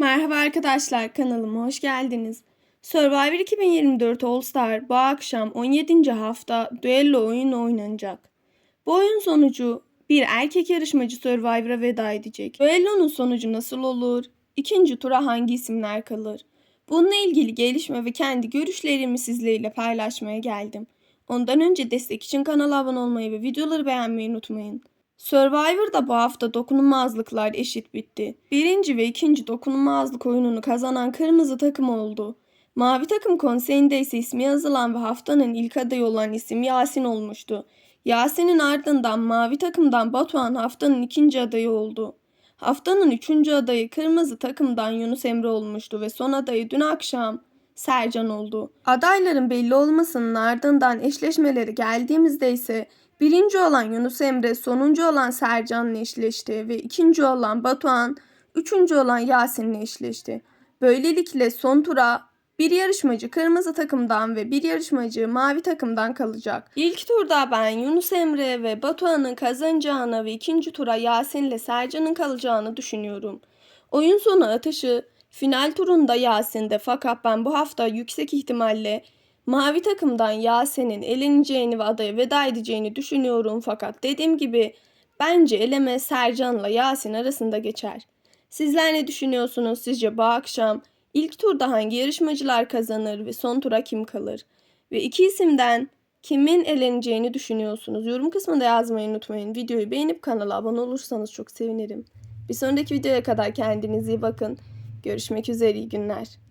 Merhaba arkadaşlar kanalıma hoş geldiniz. Survivor 2024 All Star bu akşam 17. hafta düello oyunu oynanacak. Bu oyun sonucu bir erkek yarışmacı Survivor'a veda edecek. Düellonun sonucu nasıl olur? İkinci tura hangi isimler kalır? Bununla ilgili gelişme ve kendi görüşlerimi sizlerle paylaşmaya geldim. Ondan önce destek için kanala abone olmayı ve videoları beğenmeyi unutmayın. Survivor'da bu hafta dokunulmazlıklar eşit bitti. Birinci ve ikinci dokunulmazlık oyununu kazanan kırmızı takım oldu. Mavi takım konseyinde ise ismi yazılan ve haftanın ilk adayı olan isim Yasin olmuştu. Yasin'in ardından mavi takımdan Batuhan haftanın ikinci adayı oldu. Haftanın üçüncü adayı kırmızı takımdan Yunus Emre olmuştu ve son adayı dün akşam Sercan oldu. Adayların belli olmasının ardından eşleşmeleri geldiğimizde ise birinci olan Yunus Emre sonuncu olan Sercan'la eşleşti ve ikinci olan Batuhan üçüncü olan Yasin'le eşleşti. Böylelikle son tura bir yarışmacı kırmızı takımdan ve bir yarışmacı mavi takımdan kalacak. İlk turda ben Yunus Emre ve Batuhan'ın kazanacağını ve ikinci tura Yasin'le Sercan'ın kalacağını düşünüyorum. Oyun sonu atışı final turunda Yasin'de fakat ben bu hafta yüksek ihtimalle mavi takımdan Yasin'in eleneceğini ve adaya veda edeceğini düşünüyorum fakat dediğim gibi bence eleme Sercan'la Yasin arasında geçer. Sizler ne düşünüyorsunuz? Sizce bu akşam ilk turda hangi yarışmacılar kazanır ve son tura kim kalır? Ve iki isimden kimin eleneceğini düşünüyorsunuz? Yorum kısmında yazmayı unutmayın. Videoyu beğenip kanala abone olursanız çok sevinirim. Bir sonraki videoya kadar kendinize iyi bakın. Görüşmek üzere iyi günler.